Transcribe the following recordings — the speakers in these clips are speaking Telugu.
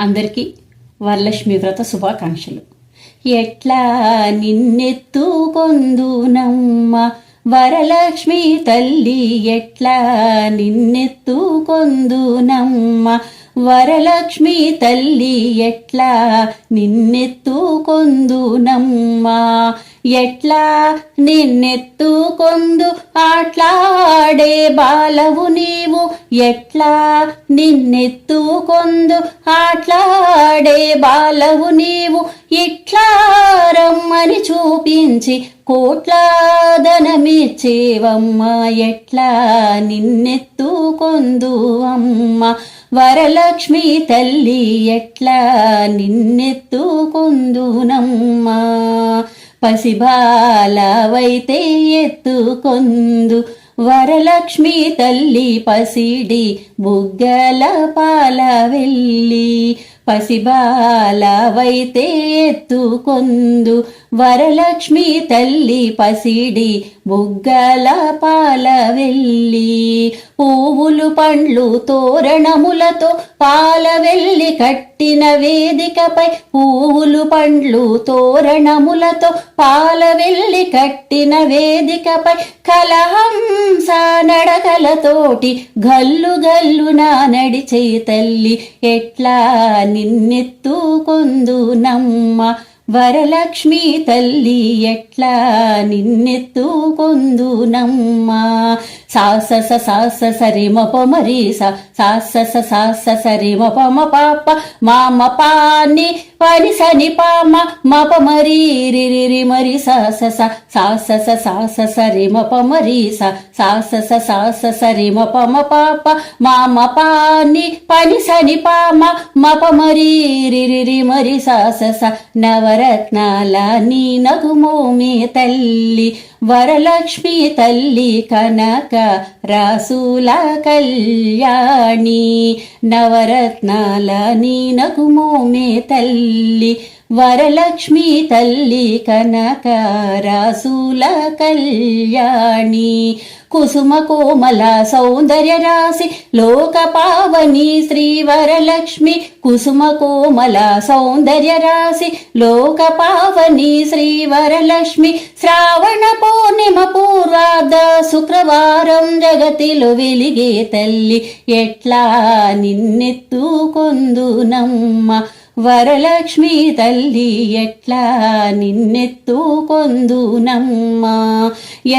అందరికీ వరలక్ష్మి వ్రత శుభాకాంక్షలు. ఎట్లా నిన్నెత్తుకొందునమ్మ? వరలక్ష్మి తల్లి ఎట్లా నిన్నెత్తుకొందునమ్మ? వరలక్ష్మి తల్లి ఎట్లా నిన్నెత్తుకొందునమ్మా ఎట్లా నిన్నెత్తుకొందు ఆట్లాడే బాలవు నీవు? ఎట్లా నిన్నెత్తుకొందు ఆట్లాడే బాలవు నీవు? ఇట్లా రమ్మని చూపించి కోట్లాదనమిచ్చేవమ్మ ఎట్లా నిన్నెత్తుకొందు అమ్మ? వరలక్ష్మి తల్లి ఎట్లా నిన్నెత్తుకొందునమ్మా? పసిబాలవైతే ఎత్తుకొందు. వరలక్ష్మి తల్లి పసిడి బుగ్గల పాల వెళ్ళి పసిబాలవైతే ఎత్తుకొందు వరలక్ష్మి తల్లి పసిడి బుగ్గల పాల వెళ్ళి పువ్వులు పండ్లు తోరణములతో పాల వెళ్ళి కట్టిన వేదికపై పువ్వులు పండ్లు తోరణములతో పాల వెళ్ళి కట్టిన వేదికపై కలహంస కలతోటి గల్లు గల్లు నా నడిచే తల్లి ఎట్లా నిన్నెత్తుకొందు నమ్మ? వరలక్ష్మి తల్లి ఎట్లా నిన్నెత్తుకొందు నమ్మా సాసస సాస సరి మప మరి సాసస సాస సరి మప మ పాప మామ పాని పని సని పామ మప మరి రిరి మరి సాసస సాసస సాస సరి మప మరి సాసస సాస సరి మప మ పాప మామ పాని పని సని పామ మప మరి రిరి మరి సాసస నవరత్నాల నీ నగుమోమే తల్లి వరలక్ష్మి తల్లి కనక రాసుల కళ్యాణి నవరత్నాల నీ నగుమోమే తల్లి వరలక్ష్మి తల్లి కనక రాసుల కళ్యాణి కుసుమ కోమల సౌందర్య రాశి లోక పావని శ్రీ వరలక్ష్మి కుసుమ కోమల సౌందర్య రాశి లోక పావని శ్రీ వరలక్ష్మి శ్రావణ పూర్ణిమ పూర్వార్ధ శుక్రవారం జగతిలో వెలిగే తల్లి ఎట్లా నిన్నెత్తుకొందునమ్మ. వరలక్ష్మి తల్లి ఎట్లా నిన్నెత్తుకొందునమ్మా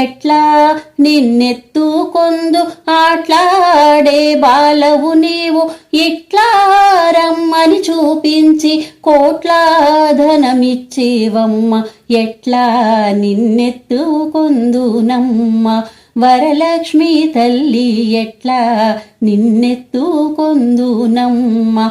ఎట్లా నిన్నెత్తుకొందు ఆట్లాడే బాలవు నీవు? ఇట్లా రమ్మని చూపించి కోట్లాధనమిచ్చేవమ్మ? ఎట్లా నిన్నెత్తుకొందునమ్మ వరలక్ష్మి తల్లి ఎట్లా నిన్నెత్తుకొందునమ్మ